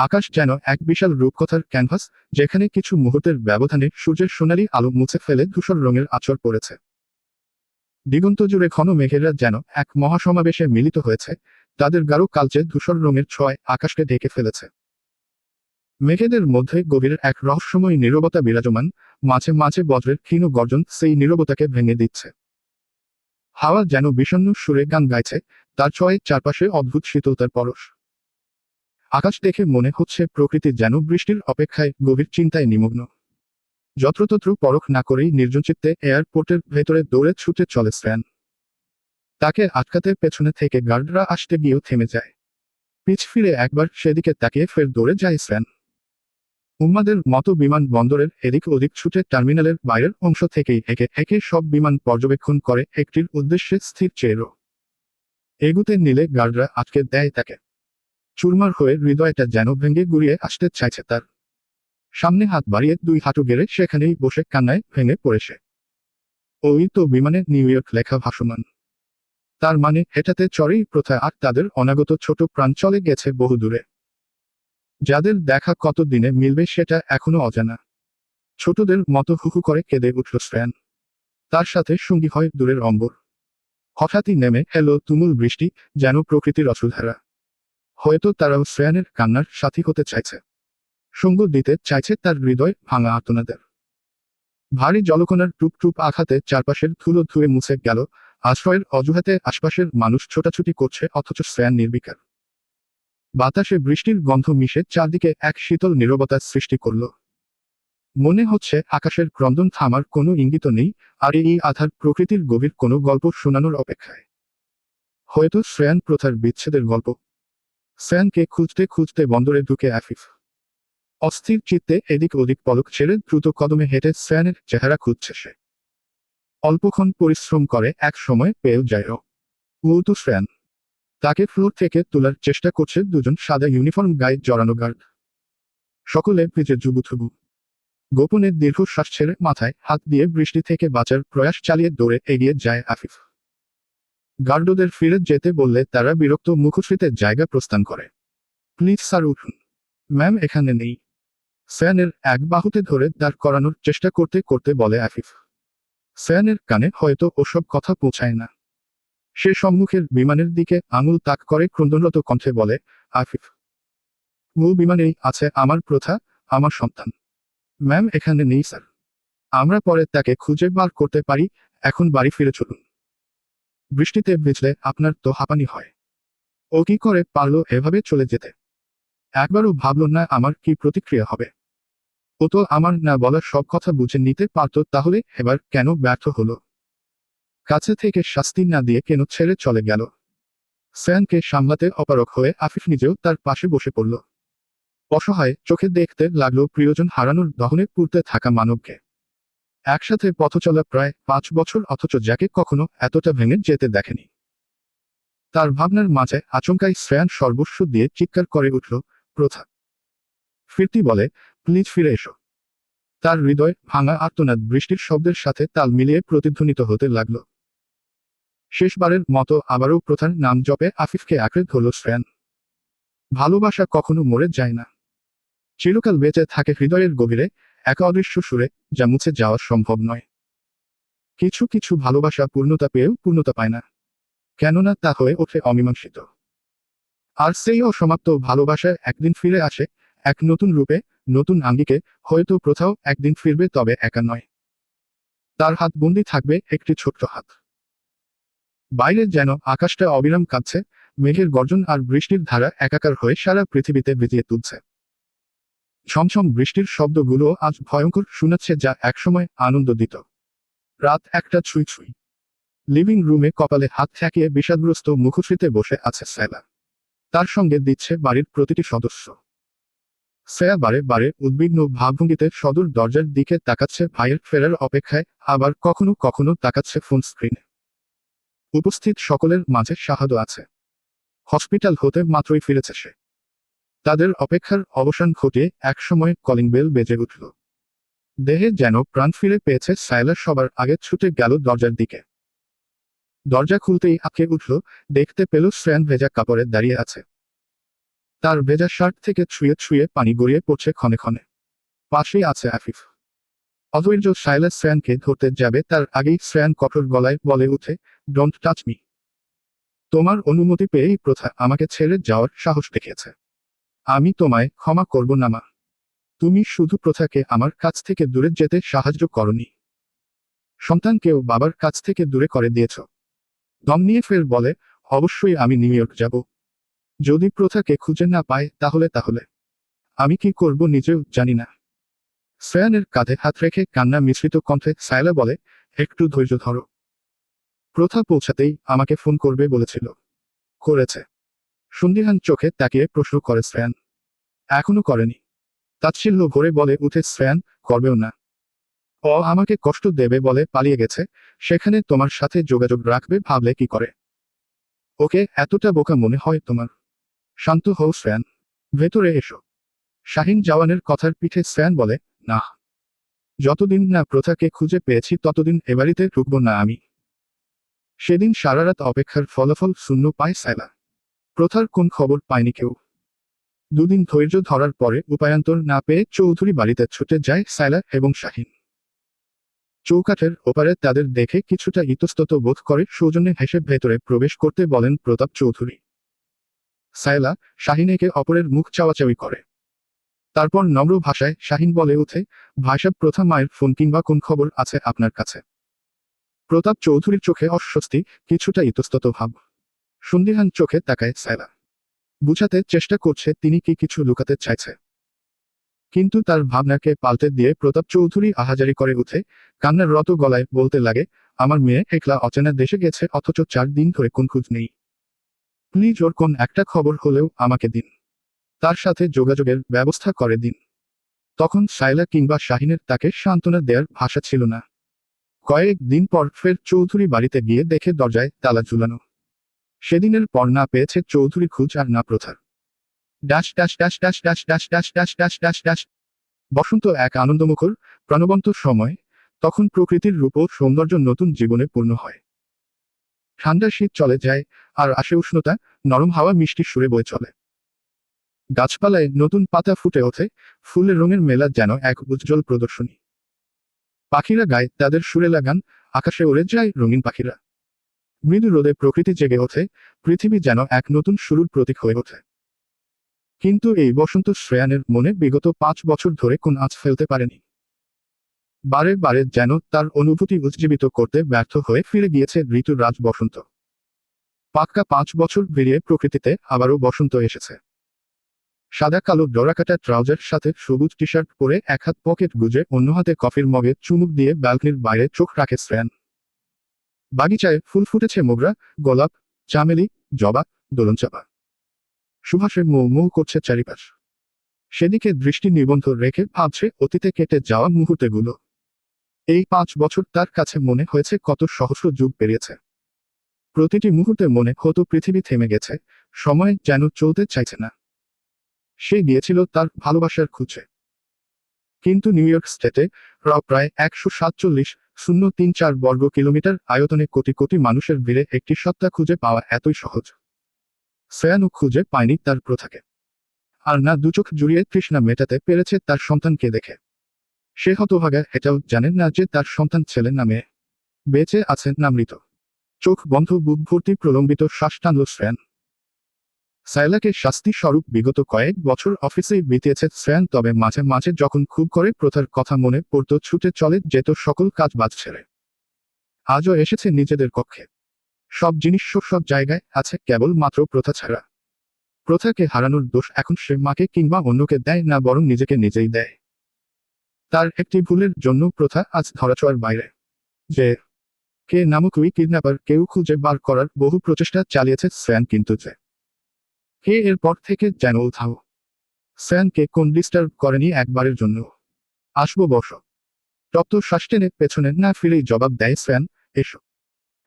আকাশ যেন এক বিশাল রূপকথার ক্যানভাস, যেখানে কিছু মুহূর্তের ব্যবধানে সূর্যের সোনালী আলো মুছে ফেলে ধূসর রঙের আচর পড়েছে। দিগন্ত জুড়ে ঘন মেঘেরা যেন এক মহাসমাবেশে মিলিত হয়েছে, তাদের গাঢ় কালচে ধূসর রঙের ছয় আকাশকে ঢেকে ফেলেছে। মেঘেদের মধ্যে গভীর এক রহস্যময় নীরবতা বিরাজমান, মাঝে মাঝে বজ্রের ক্ষীণ গর্জন সেই নীরবতাকে ভেঙে দিচ্ছে। হাওয়া যেন বিষণ্ণ সুরে গান গাইছে, তার ছয়ে চারপাশে অদ্ভুত শীতলতার পরশ। আকাশ দেখে মনে হচ্ছে প্রকৃতি যেন বৃষ্টির অপেক্ষায় গভীর চিন্তায় নিমগ্ন। যত্রতত্র পরখ না করেই নির্জন চিত্তে এয়ারপোর্টের ভেতরে দৌড়ে ছুটে চলে শ্রেয়ান। তাকে আটকাতে পেছনে থেকে গার্ডরা আসতে গিয়েও থেমে যায়। পিছ ফিরে একবার সেদিকে তাকিয়ে ফের দৌড়ে যায় শ্রেয়ান। উম্মাদের মতো বিমান বন্দরের এদিক ওদিক ছুটে টার্মিনালের বাইরের অংশ থেকেই একে একে সব বিমান পর্যবেক্ষণ করে একটির উদ্দেশ্যে স্থির চেয়েরও এগুতে নিলে গার্ডরা আটকে দেয় তাকে। চুরমার হয়ে হৃদয়টা যেন ভেঙে গুড়িয়ে আসতে চাইছে তার। সামনে হাত বাড়িয়ে দুই হাঁটু গেড়ে সেখানেই বসে কান্নায় ভেঙে পড়েছে। ওই তো বিমানে নিউ ইয়র্ক লেখা ভাসমান। তার মানে হেটাতে চড়েই প্রথা আর তাদের অনাগত ছোট প্রাণ চলে গেছে বহু দূরে। যাদের দেখা কত দিনে মিলবে সেটা এখনও অজানা। ছোটদের মতো হুহু করে কেঁদে উঠল শ্রেয়ান। তার সাথে সঙ্গী হয় দূরের অম্বর। হঠাৎই নেমে হেলো তুমুল বৃষ্টি, যেন প্রকৃতির অসুধারা হয়তো তারাও শ্রেয়ানের কান্নার সাথী হতে চাইছে। সঙ্গ দিতে চাইছে তার হৃদয় ভাঙা আর্তনাদের। ভারী জলকণার টুপ টুপ আঘাতে চারপাশের ধুলো ধুয়ে মুছে গেল, আশ্রয়ের অজুহাতে আশপাশের মানুষ ছোটাছুটি করছে অথচ শ্রেয়ান নির্বিকার। বাতাসে বৃষ্টির গন্ধ মিশে চারদিকে এক শীতল নীরবতা সৃষ্টি করল। মনে হচ্ছে আকাশের ক্রন্দন থামার কোনো ইঙ্গিত নেই, আর এই আধার প্রকৃতির গভীর কোনো গল্প শোনানোর অপেক্ষায়। হয়তো শ্রেয়ান প্রথার বিচ্ছেদের গল্প। শ্রেয়ানকে খুঁজতে খুঁজতে বন্দরে ঢুকে আফিফ। অস্থির চিত্তে এদিক ওদিক পলক ছেড়ে দ্রুত কদমে হেঁটে শ্রেয়ানের চেহারা খুঁজছে সে। অল্পক্ষণ পরিশ্রম করে এক সময় পেয়েও যায়ও উতু শ্রেয়ান তাকে ফ্লোর থেকে তোলার চেষ্টা করছে দুজন সাদা ইউনিফর্ম গায়ে জড়ানো গার্ড। সকলে ভিজে জুবুথুবু গোপনে দীর্ঘশ্বাস ছেড়ে মাথায় হাত দিয়ে বৃষ্টি থেকে বাঁচার প্রয়াস চালিয়ে দৌড়ে এগিয়ে যায় আফিফ। গার্ডদের ফিরে যেতে বললে তারা বিরক্ত মুখশ্রীতে জায়গা প্রস্থান করে। প্লিজ স্যার, উঠুন। ম্যাম, এখানে নেই। স্যানের এক বাহুতে ধরে দাঁড় করানোর চেষ্টা করতে করতে বলে আফিফ। স্যানের কানে হয়তো ওসব কথা পৌঁছায় না। সে সম্মুখের বিমানের দিকে আঙুল তাক করে ক্রন্দনরত কণ্ঠে বলে, আফিফ। ও বিমানেই আছে আমার প্রথা, আমার সন্তান। ম্যাম, এখানে নেই স্যার। আমরা পরে তাকে খুঁজে বার করতে পারি, এখন বাড়ি ফিরে চলুন। বৃষ্টিতে ভিজলে আপনার তো হাঁপানি হয়। ও কি করে পারল এভাবে চলে যেতে? একবারও ভাবল না আমার কি প্রতিক্রিয়া হবে। ও তো আমার না বলার সব কথা বুঝে নিতে পারত, তাহলে এবার কেন ব্যর্থ হলো? কাছে থেকে শাস্তি না দিয়ে কেন ছেড়ে চলে গেল? স্যানকে সামলাতে অপারক হয়ে আফিফ নিজেও তার পাশে বসে পড়ল। অসহায় চোখে দেখতে লাগল প্রিয়জন হারানোর দহনে পুড়তে থাকা মানবকে। একসাথে পথ চলা প্রায় পাঁচ বছর, অথচ যাকে কখনো এতটা ভেঙে যেতে দেখেনি। তার ভাবনার মাঝে আচমকাই শ্রেয়ান সর্বস্ব দিয়ে চিৎকার করে উঠল, প্রথা। ফিরতি বলে, প্লিজ ফিরে এসো। তার হৃদয় ভাঙা আর্তনাদ বৃষ্টির শব্দের সাথে তাল মিলিয়ে প্রতিধ্বনিত হতে লাগল। শেষবারের মতো আবারও প্রথার নাম জপে আফিফকে আঁকড়ে ধরল শ্রেয়ান। ভালোবাসা কখনো মরে যায় না। চিরকাল বেঁচে থাকে হৃদয়ের গভীরে এক অদৃশ্য সুরে, যা মুছে যাওয়া সম্ভব নয়। কিছু কিছু ভালোবাসা পূর্ণতা পেয়েও পূর্ণতা পায় না। কেননা তা হয়ে ওঠে অমীমাংসিত। আর সেই অসমাপ্ত ভালোবাসা একদিন ফিরে আসে এক নতুন রূপে, নতুন আঙ্গিকে, হয়তো প্রথাও একদিন ফিরবে তবে একা নয়। তার হাত বন্দি থাকবে একটি ছোট্ট হাত। বাইরে যেন আকাশটা অবিরাম কাঁদছে মেঘের গর্জন আর বৃষ্টির ধারা একাকার হয়ে সারা পৃথিবীতে ভিজিয়ে তুলছে। ছমছম বৃষ্টির শব্দগুলো আজ ভয়ঙ্কর শোনাচ্ছে যা একসময় আনন্দ দিত রাত একটা ছুঁই ছুঁই। লিভিং রুমে কপালে হাত ঠেকিয়ে বিষাদগ্রস্ত মুখশ্রীতে বসে আছে স্যালা। তার সঙ্গে দিচ্ছে বাড়ির প্রতিটি সদস্য। শ্রেয়া বারে বারে উদ্বিগ্ন ভাবভঙ্গিতে সদর দরজার দিকে তাকাচ্ছে ভাইয়ের ফেরার অপেক্ষায়, আবার কখনো কখনো তাকাচ্ছে ফোন স্ক্রিনে। উপস্থিত সকলের মাঝে সাহায্য আছে। হসপিটাল হতে মাত্রই ফিরেছে সে। তাদের অপেক্ষার অবসান ঘটিয়ে একসময় কলিং বেল বেজে উঠল। দেহে যেন প্রাণ ফিরে পেয়েছে সায়লা সবার আগে ছুটে গেল দরজার দিকে। দরজা খুলতেই আঁকে উঠল, দেখতে পেল শ্রেয়ান ভেজা কাপড়ে দাঁড়িয়ে আছে। তার ভেজা শার্ট থেকে ছুঁয়ে ছুঁয়ে পানি গড়িয়ে পড়ছে ক্ষণে ক্ষণে। পাশেই আছে আফিফ। অধৈর্য সাইলাস শ্রেয়ানকে ধরতে যাবে, তার আগেই শ্রেয়ান কঠোর গলায় বলে উঠে ডোন্ট টাচ মি তোমার অনুমতি পেয়েই প্রথা আমাকে ছেড়ে যাওয়ার সাহস দেখিয়েছে। আমি তোমায় ক্ষমা করব না, মা। তুমি শুধু প্রথাকে আমার কাছ থেকে দূরে যেতে সাহায্য করনি। সন্তানকেও বাবার কাছ থেকে দূরে করে দিয়েছ। দম নিয়ে ফের বলে, অবশ্যই আমি নিউ ইয়র্ক যাব। যদি প্রথাকে খুঁজে না পায় তাহলে তাহলে। আমি কি করব নিজেও জানি না। শ্রেয়ানের কাঁধে হাত রেখে কান্না মিশ্রিত কণ্ঠে সায়লা বলে, একটু ধৈর্য ধরো। প্রথা পৌঁছাতেই আমাকে ফোন করবে বলেছিল। করেছে। সন্দিহান চোখে তাকিয়ে প্রশ্ন করে শ্রেয়ান এখনও করেনি। তাচ্ছিল্য ভরে বলে উঠে শ্রেয়ান করবেও না। ও আমাকে কষ্ট দেবে বলে পালিয়ে গেছে, সেখানে তোমার সাথে যোগাযোগ রাখবে ভাবলে কি করে? ওকে এতটা বোকা মনে হয় তোমার। শান্ত হও শ্রেয়ান ভেতরে এসো। শাহিন জওয়ানের কথার পিঠে শ্রেয়ান বলে, না। যতদিন না প্রথাকে খুঁজে পেয়েছি, ততদিন এবাড়িতে ঢুকবো না আমি। সেদিন সারারাত অপেক্ষার ফলাফল শূন্য পায় সাইলা প্রথার কোন খবর পায়নি কেউ। দুদিন ধৈর্য ধরার পরে উপায়ান্তর না পেয়ে চৌধুরী বাড়িতে ছুটে যায় সাইলা এবং শাহিন। চৌকাঠের ওপারে তাদের দেখে কিছুটা ইতস্তত বোধ করে সৌজন্যে হেসে ভেতরে প্রবেশ করতে বলেন প্রতাপ চৌধুরী। সাইলা শাহিনেকে অপরের মুখ চাওয়াচাওয়ি করে। তারপর নম্র ভাষায় শাহিন বলে উঠে ভাইসাব প্রথা মায়ের ফোন কিংবা কোন খবর আছে আপনার কাছে? প্রতাপ চৌধুরীর চোখে অস্বস্তি, কিছুটা ইতস্তত ভাব। সন্দিহান চোখে তাকায় সাইলা বুঝাতে চেষ্টা করছে তিনি কি কিছু লুকাতে চাইছে। কিন্তু তার ভাবনাকে পাল্টে দিয়ে প্রতাপ চৌধুরী আহাজারি করে উঠে, কান্নার রত গলায় বলতে লাগে, আমার মেয়ে একলা অচেনা দেশে গেছে, অথচ চার দিন ধরে কোন খোঁজ নেই। প্লিজ ওর কোন একটা খবর হলেও আমাকে দিন। তার সাথে যোগাযোগের ব্যবস্থা করে দিন তখন সাইলা কিংবা শাহিনের তাকে সান্ত্বনা দেওয়ার ভাষা ছিল না। কয়েক দিন পর ফের চৌধুরী বাড়িতে গিয়ে দেখে দরজায় তালা ঝুলানো। সেদিনের পর না পেয়েছে চৌধুরী খুঁজ আর না প্রথার dash dash dash dash dash dash dash dash dash dash dash বসন্ত এক আনন্দমুখর প্রাণবন্ত সময় তখন প্রকৃতির রূপ ও সৌন্দর্য নতুন জীবনে পূর্ণ হয় ঠান্ডা শীত চলে যায় আর আসে উষ্ণতা নরম হাওয়া মিষ্টি সুরে বয়ে চলে গাছপালায় নতুন পাতা ফুটে ওঠে ফুলের রঙের মেলা যেন এক উজ্জ্বল প্রদর্শনী পাখিরা গায় তাদের সুরে লাগান আকাশে উড়ে যায় রঙিন পাখিরা মৃদু রোদে প্রকৃতি জেগে ওঠে, পৃথিবী যেন এক নতুন শুরুর প্রতীক হয়ে ওঠে। কিন্তু এই বসন্ত শ্রেয়ানের মনে বিগত পাঁচ বছর ধরে কোন আঁচ ফেলতে পারেনি। বারে বারে যেন তার অনুভূতি উজ্জীবিত করতে ব্যর্থ হয়ে ফিরে গিয়েছে ঋতুর রাজ বসন্ত। পাক্কা পাঁচ বছর বেরিয়ে প্রকৃতিতে আবারও বসন্ত এসেছে। সাদা কালো ডরাকাটা ট্রাউজার সাথে সবুজ টি শার্ট পরে এক হাত পকেট গুজে অন্য হাতে কফির মগে চুমুক দিয়ে ব্যালকনির বাইরে চোখ রাখে শ্রেয়ান। বাগিচায় ফুল ফুটেছে মোগরা, গোলাপ, চামেলি, জবা, দোলনচাপা। সুভাষে মৌ মৌ করছে চারিপাশ। সেদিকে দৃষ্টি নিবন্ধ রেখে ভাবছে অতীতে কেটে যাওয়া মুহূর্তগুলো। এই পাঁচ বছর তার কাছে মনে হয়েছে কত সহস্র যুগ পেরিয়েছে। প্রতিটি মুহূর্তে মনে হতো পৃথিবী থেমে গেছে, সময় যেন চলতে চাইছে না। সে গিয়েছিল তার ভালোবাসার খুঁজে। কিন্তু নিউ ইয়র্ক স্টেটে প্রায় একশো সাতচল্লিশ শূন্য তিন চার বর্গ কিলোমিটার আয়তনে কোটি কোটি মানুষের ভিড়ে একটি সত্তা খুঁজে পাওয়া এতই সহজ। শ্রেয়ানু খুঁজে পায়নি তার প্রথাকে। আর না দুচোখ জুড়িয়ে তৃষ্ণা মেটাতে পেরেছে তার সন্তানকে দেখে। সে হতভাগা, এটাও জানেন না যে তার সন্তান ছেলে না মেয়ে। বেঁচে আছেন না মৃত। চোখ বন্ধ, বুক ভর্তি, প্রলম্বিত, শ্বাস টানল শ্রেয়ান। সাইলাকে শাস্তি স্বরূপ বিগত কয়েক বছর অফিসেই বিতিয়েছে শ্রেয়ান, তবে মাঝে মাঝে যখন খুব করে প্রথার কথা মনে পড়তো, ছুটে চলে যেত সকল কাজ বাজ ছেড়ে। আজও এসেছে নিজেদের কক্ষে। সব জিনিস সব জায়গায় আছে, কেবল মাত্র প্রথা ছাড়া। প্রথাকে হারানোর দোষ এখন সে মাকে কিংবা অন্যকে দেয় না, বরং নিজেকে নিজেই দেয়। তার একটি ভুলের জন্য প্রথা আজ ধরাছোঁয়ার বাইরে। যে কে নামক উই কিডন্যাপার কেউ খুঁজে বার করার বহু প্রচেষ্টা চালিয়েছে শ্রেয়ান, কিন্তু যে কে এরপর থেকে যেন উঠাও শ্রেয়ানকে কোন ডিস্টার্ব করেনি একবারের জন্য। আসব বস। তপ্ত শ্বাস টেনে পেছনে না ফিরেই জবাব দেয় শ্রেয়ান এসো।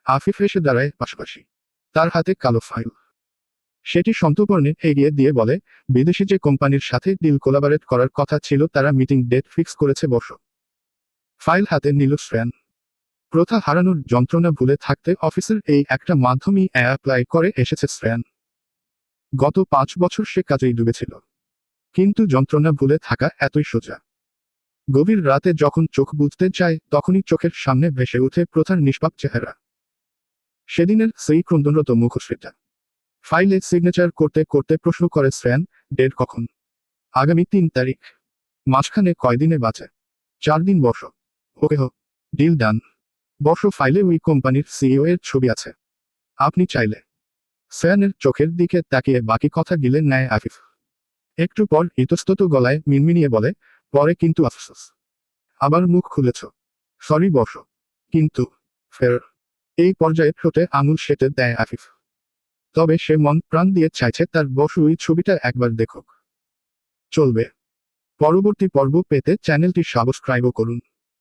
আফিফ এসে দাঁড়ায় পাশাপাশি। তার হাতে কালো ফাইল। সেটি সন্তপর্ণে এগিয়ে দিয়ে বলে, বিদেশি যে কোম্পানির সাথে ডিল কোলাবারেট করার কথা ছিল তারা মিটিং ডেট ফিক্স করেছে, বস। ফাইল হাতে নিল শ্রেয়ান প্রথা হারানোর যন্ত্রণা ভুলে থাকতে অফিসের এই একটা মাধ্যমই অ্যাপ্লাই করে এসেছে শ্রেয়ান গত পাঁচ বছর সে কাজেই ডুবেছিল। কিন্তু যন্ত্রণা ভুলে থাকা এতই সোজা। গভীর রাতে যখন চোখ বুঝতে চায়, তখনই চোখের সামনে ভেসে ওঠে প্রথার নিষ্পাপ চেহারা। সেদিনের সেই ক্রন্দনরত মুখশ্রীটা। ফাইলে সিগনেচার করতে করতে প্রশ্ন করে শ্রেয়ান, ডেট কখন? আগামী তিন তারিখ। মাঝখানে কয়দিনে বাঁচে? চার দিন বস। ওকে হো, ডিল ডান। বস, ফাইলে ওই কোম্পানির সিইও এর ছবি আছে। আপনি চাইলে শ্রেয়ানের চোখের দিকে তাকিয়ে বাকি কথা গিলেন নেয় আফিফ। একটু পর ইতস্তত গলায় মিনমিনিয়ে বলে, পরে কিন্তু আফসোস। আবার মুখ খুলেছ। Sorry boss. কিন্তু, ফের, এই পর্যায়ে ঠোঁটে আঙুল সেটে দেয় আফিফ। তবে সে মন প্রাণ দিয়ে চাইছে তার বসু ওই ছবিটা একবার দেখুক। চলবে। পরবর্তী পর্ব পেতে চ্যানেলটি সাবস্ক্রাইবও করুন।